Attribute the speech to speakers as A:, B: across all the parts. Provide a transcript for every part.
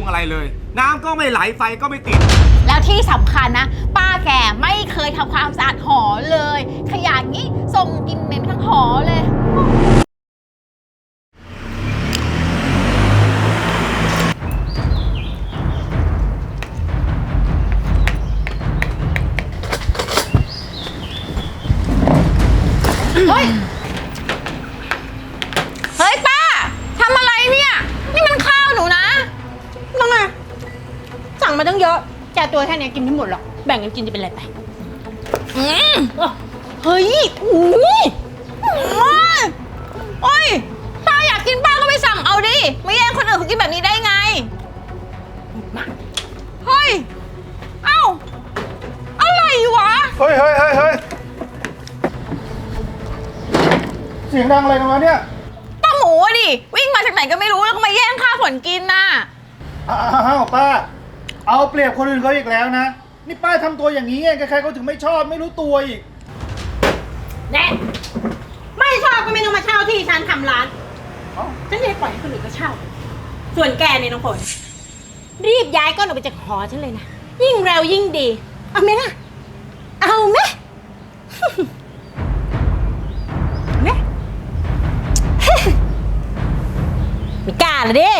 A: รุงอะไรเลย น้ำก็ไม่ไหลไฟก็ไม่ติด
B: แล้วที่สำคัญนะ ป้าแกไม่เคยทำความสะอาดหอเลย ขยะงี้ส่งกลินเหม็นทั้งหอเลย เนี้ย
C: กินไม่หมดหรอก แบ่งกันกินจะเป็นไรไป
B: อืม
C: เฮ้ยอุ้ย
B: โอ๊ยโอ๊ยป้าอยากกินป้าก็ไปสั่งเอาดิ ไม่แย่งคนอื่นเขากินแบบนี้ได้ไง เฮ้ย เอ้า อะไรวะ
D: เฮ้ยเฮ้ยเฮ้ยเฮ้ยเสียงดังอะไรกันวะเนี่ย
B: ป้าหมูอะดิ วิ่งมาจากไหนก็ไม่รู้แล้วก็มาแย่งข้าวฝนกินน่ะ
D: อ้าวป้า เอาเปรียบคนอื่นเขาอีกแล้วนะ นี่ป้าทำตัวอย่างนี้ไงใครๆเขาถึงไม่ชอบไม่รู้ตัวอีก
C: แน่ไม่ชอบก็ไม่ต้องมาเช่าที่ฉันทำร้าน
D: เอ้า
C: ฉันจะให้ปล่อยให้คนอื่นก็เช่า ส่วนแกเนี่ยน้องฝนรีบย้ายก้อนออกไปจากหอฉันเลยนะ ยิ่งเร็วยิ่งดี เอาไหมล่ะ เอาไหม เอาไหม ไม่กล้าละดิ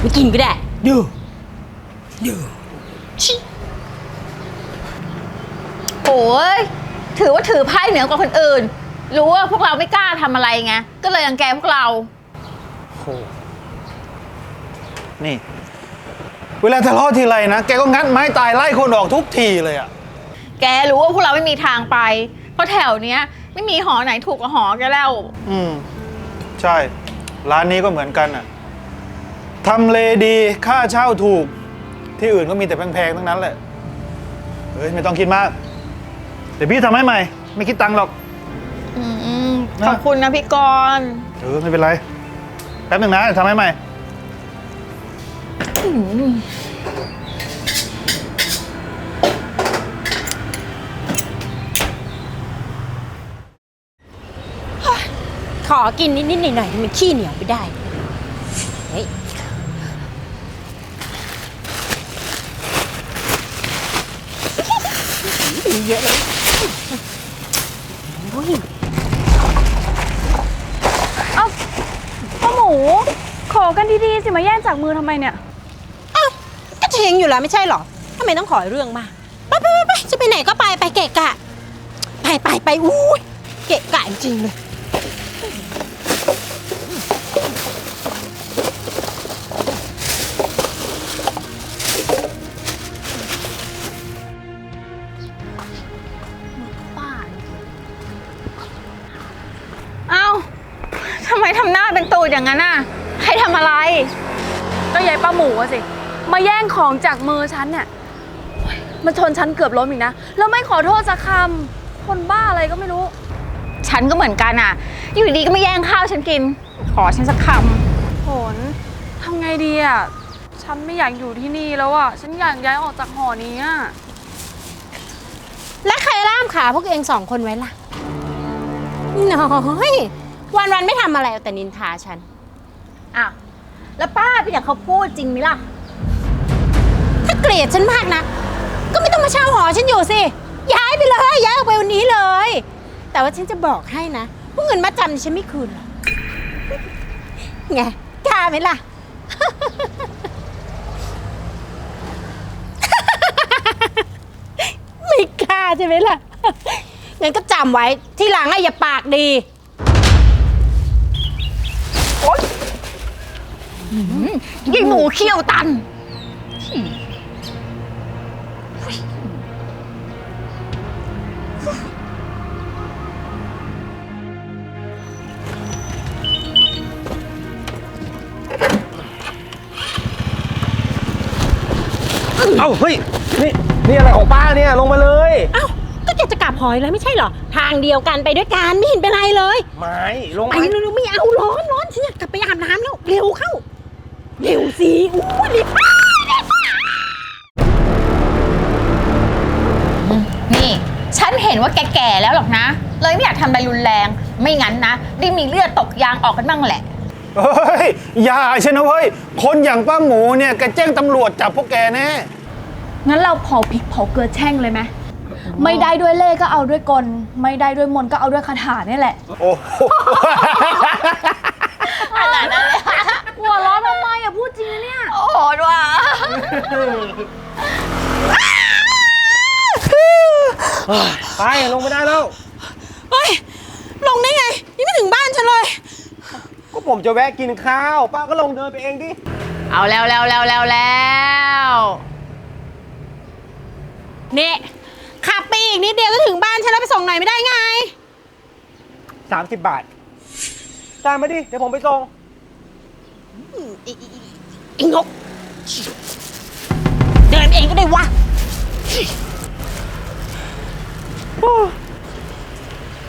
C: ไม่กินก็ได้ ดูดู ชิ
B: โอ้ยถือว่าถือไพ่เหนือกว่าคนอื่น รู้ว่าพวกเราไม่กล้าทำอะไรไง ก็เลยรังแกพวกเรา
D: โอ้โหนี่ เวลาทะเลาะทีไรนะ แกก็งัดไม้ตายไล่คนออกทุกทีเลยอะ
B: แกรู้ว่าพวกเราไม่มีทางไป เพราะแถวเนี้ย ไม่มีหอไหนถูกกว่าหอแกแล้ว
D: อืม ใช่ ร้านนี้ก็เหมือนกันอะทำเลดีค่าเช่าถูก ที่อื่นก็มีแต่แพงๆทั้งนั้นแหละเฮ้ยไม่ต้องคิดมาก เดี๋ยวพี่ทำให้ใหม่ ไม่คิดตังค์หรอก
B: อืม
D: นะ
B: ขอบคุณนะพี่กรณ์
D: เออไม่เป็นไรแป๊บหนึ่งนะเดี๋ยวทำให้ใหม่
C: ขอกินนิดๆหน่อยๆให้มันขี้เหนียวไปได้ เฮ้ย เยอะเลยโอ้ย
E: เอ้าพ่อหมู ขอกันดีๆสิมาแย่งจากมือทำไมเนี่ย
C: อ้าวก็เชงอยู่แล้วไม่ใช่เหรอทำไมต้องขอเรื่องมากไปไปไปไปจะไปไหนก็ไปไปเกะกะ ไปไปไปอู้ยเกะกะจริงๆเลย
B: ทำไมทำหน้าเป็นตูดอย่างนั้นน่ะ ใครทำอะไร
E: ก็ยายป้าหมูอะสิ มาแย่งของจากมือฉันเนี่ยโอ๊ยมันชนฉันเกือบล้มอีกนะ แล้วไม่ขอโทษสักคำ คนบ้าอะไรก็ไม่รู้
B: ฉันก็เหมือนกันอะ อยู่ดีๆก็ไม่แย่งข้าวฉันกิน ขอฉันสักค
E: ผลทำไงดีอะฉันไม่อยากอยู่ที่นี่แล้วอะฉันอยากย้ายออกจากหอนี้อะ
C: และใครล่ามขาพวกเองสองคนไว้ล่ะ น้อย วันวันๆไม่ทำอะไรเอาแต่นินทาฉันำ
B: อ้าวแล้วป้าเป็นอย่างเขาพูดจริงไหมล่ะ
C: ถ้าเกลียดฉันมากนะก็ไม่ต้องมาเช่าหอฉันอยู่สิ ย้ายไปเลย ย้ายออกไปวันนี้เลย แต่ว่าฉันจะบอกให้นะพวกเงินมาจำนี่ฉันไม่คืนหรอกไงกล้าไหมล่ะ ไม่กล้าใช่ไหมล่ะงั้นก็จำไว้ที่หลังอะอย่าปากดี
B: ยิงหมูเขี้ยวตัน
A: เอ้าเฮ้ยนี่นี่อะไรของป้าเนี่ยลงมาเลย
C: เอ้าก็แกจะกลับหอยแล้วไม่ใช่เหรอ ทางเดียวกันไปด้วยกันไม่เห็นเป็นไรเลย
A: ไม้ลง
C: ไป
A: มา
C: เร็วๆไม่เอาร้อนร้อนฉันอยากกลับไปอาบน้ำแล้วเร็วเข้า เร็วสิอู้รีบไปรีบไป
B: นี่ ฉันเห็นว่าแกแก่แล้วหรอกนะ เลยไม่อยากทำอะไรรุนแรง ไม่งั้นนะได้มีเลือดตกยางออกกันบ้างแหละ
D: เเฮ้ย อย่าใช่นะเว้ย คนอย่างป้าหมูเนี่ยแกแจ้งตำรวจจับพวกแกแน่
E: งั้นเราเผาพริกเผาเกลือแช่งเลยไหมไม่ได้ด้วยเล่ห์ก็เอาด้วยกล ไม่ได้ด้วยมนต์ก็เอาด้วยคาถาเนี่ยแหละ
D: โอ้โห
B: ขนาดนั้นเลย
E: หัวเร้อนทำไมอะพูดจริง นะเนี่ย
B: โอ้โหว่ะ
A: ไปลงไม่ได้แล้ว
C: เฮ้ย ลงได้ไง นี่ไม่ถึงบ้านฉันเลย
A: ก็ผมจะแวะกินข้าว ป้าก็ลงเดินไปเองดิ
B: เอาแล้วแล้วแล้วแล้วแล้ว
C: นี่ขับไปอีกนิดเดียวก็ถึงบ้านฉันแล้วไปส่งหน่อยไม่ได้ไง
A: 30 บาทตามมาดิ เดี๋ยวผมไปส่ง
C: ไอ้งก เดินเองก็ได้วะ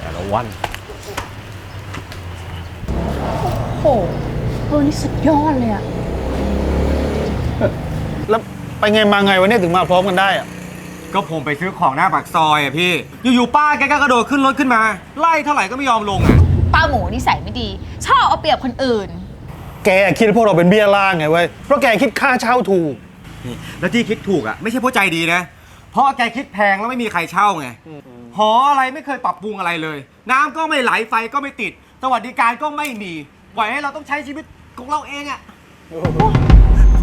A: แต่ละวัน
E: โหเออนี่สุดยอดเลยอะ
D: แล้วไปไงมาไงวะเนี่ยถึงมาพร้อมกันได้อะ
A: ก็ผมไปซื้อของหน้าปากซอยอะพี่ อยู่ๆป้าแกก็กระโดดขึ้นรถขึ้นมา ไล่เท่าไหร่ก็ไม่ยอมลงอะ
B: ป้าหมูนิสัยไม่ดี ชอบเอาเปรียบคนอื่น
D: แกคิดว่าพวกเราเป็นเบี้ยล่างไงเว้ยเพราะแกคิดค่าเช่าถูก
A: นี่แล้วที่คิดถูกอะไม่ใช่เพราะใจดีนะ เพราะแกคิดแพงแล้วไม่มีใครเช่าไงหออะไรไม่เคยปรับปรุงอะไรเลย น้ำก็ไม่ไหลไฟก็ไม่ติด สวัสดิการก็ไม่มีปล่อยให้เราต้องใช้ชีวิตของเราเองอะ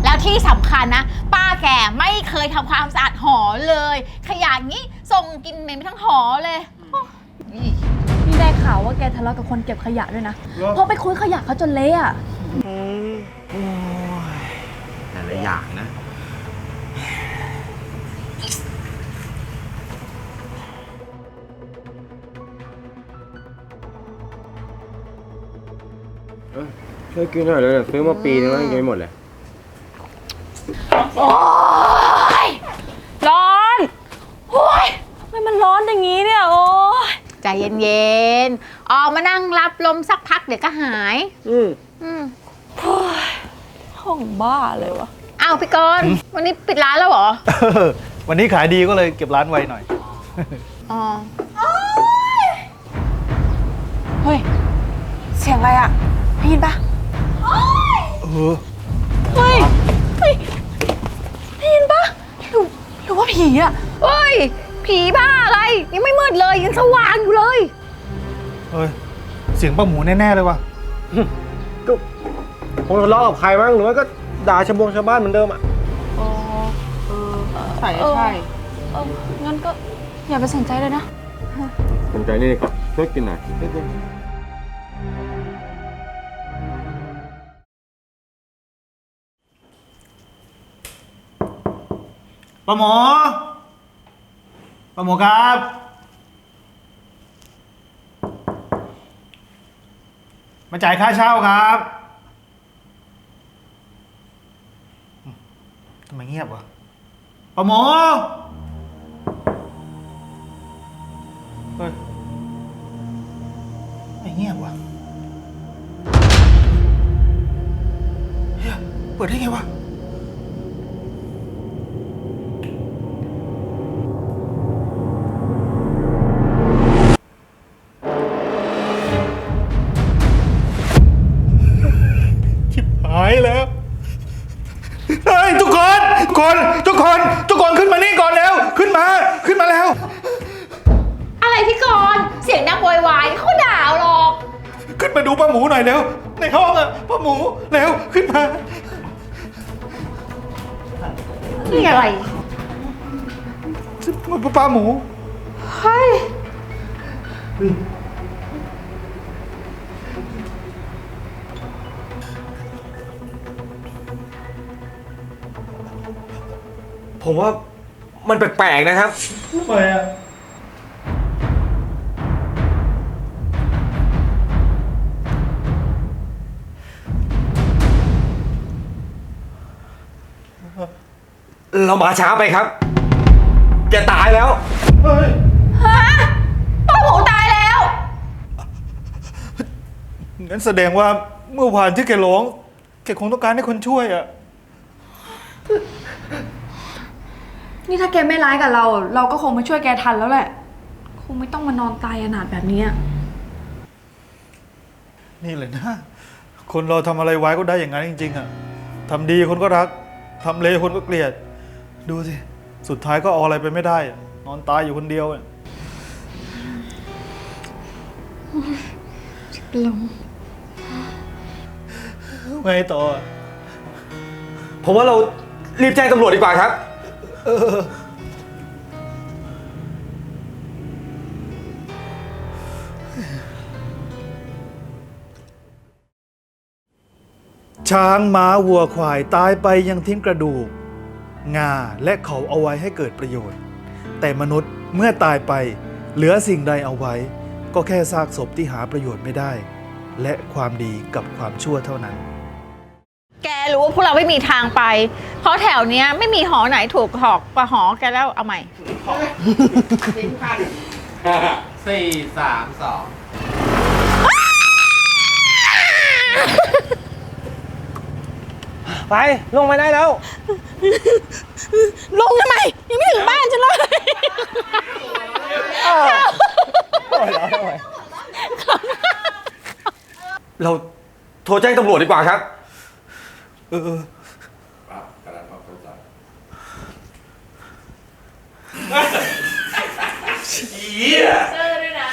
B: แล้วที่สำคัญนะ ป้าแกไม่เคยทำความสะอาดหอเลย ขยะงี้ส่งกินเหม็นไปทั้งหอเลยโอ้ย
E: นี่ได้ข่าวว่าแกทะเลาะกับคนเก็บขยะด้วยนะเพราะไปคุยขยะเขาจนเละอะ
A: แต่ละอย่างนะ
F: ช่วยกินหน่อยเลยซื้อมาปีนึงแล้วยังกินไม่หมดเลย
E: ร้อนโอ้ยทำไมมันร้อนอย่างนี้เนี่ย โอ้ย
B: ใจเย็นๆ ออกมานั่งรับลมสักพักเดี๋ยวก็หาย
F: อืม
B: อืม
E: ห้ องบ้าเลยวะ
B: อ้าวพี่กรณ์วันนี้ปิดร้านแล้วเหรอ
D: วันนี้ขายดีก็เลยเก็บร้านไว้หน่อย
B: อ๋อ
E: เฮ้ย เสียงอะไรอะได้ยินปะ
D: เออ
E: เฮ้ย เฮ้ยได้ยินปะหรือหรือว่าผีอะ
B: เฮ้ย ผีบ้าอะไร ยังไม่มืดเลยยังสว่างอยู่เลย
D: เฮ้ย เสียงป้าหมูแน่ ๆ เลยว่ะ
A: ก็ คงทะเลาะกับใครมั้งหรือว่าก็ด่าชาวบงชาวบ้านเหมือนเดิมอะ
E: ใช่ใช่เอองั้นก็อย่าไปสนใจเลยนะ
F: สนใจนี่ดีกว่าช่วยกินหน่อย
D: ป้าหมอป้าหมอครับ มาจ่ายค่าเช่าครับอืมทำไม เงียบวะปอหมอเฮ้ยไม่เงียบวะเฮ้ยเปิดได้ไงวะ มาดูป้าหมูหน่อยเร็ว ในห้องอะป้าหมูเร็วขึ้นมา
B: นี่อะไร
D: ป้าหมู
A: ผมว่ามันแปลกๆนะครับ
D: ทำไมอะ
A: เรามาช้าไปครับแกตายแล้ว
D: เฮ้ย
B: ป้าหมูตายแล้ว
D: งั้นแสดงว่าเมื่อวานที่แกร้อง แกคงต้องการให้คนช่วยอะ
E: นี่ถ้าแกไม่ร้ายกับเรา เราก็คงมาช่วยแกทันแล้วแหละ คงไม่ต้องมานอนตายอนาถแบบนี้อะ
D: นี่เลยนะ คนเราทำอะไรไว้ก็ได้อย่างนั้นจริง ๆอะทำดีคนก็รักทำเลวคนก็เกลียด ดูสิ สุดท้ายก็เอาอะไรไปไม่ได้อะนอนตายอยู่คนเดียวอะไงต่ออะ
A: ผมว่าเรารีบแจ้งตำรวจดีกว่าครับ
D: ช้างม้าวัวควายตายไปยังทิ้งกระดูก งาและเขาเอาไว้ให้เกิดประโยชน์ แต่มนุษย์เมื่อตายไป เหลือสิ่งใดเอาไว้ ก็แค่ซากศพที่หาประโยชน์ไม่ได้ และความดีกับความชั่วเท่านั้น
B: แกรู้ว่าพวกเราไม่มีทางไป เพราะแถวเนี้ยไม่มีหอไหนถูกหอกกว่าหอแกแล้วเอาใหม่
G: สี่สามสอง
A: ไปลงมาได้แล้ว
C: ลงทำไม ยังไม่ถึงบ้านฉันเลย
A: เราโทรแจ้งตำรวจดีกว่าครับ
D: เออเออ
G: เซอร์ด้วยนะ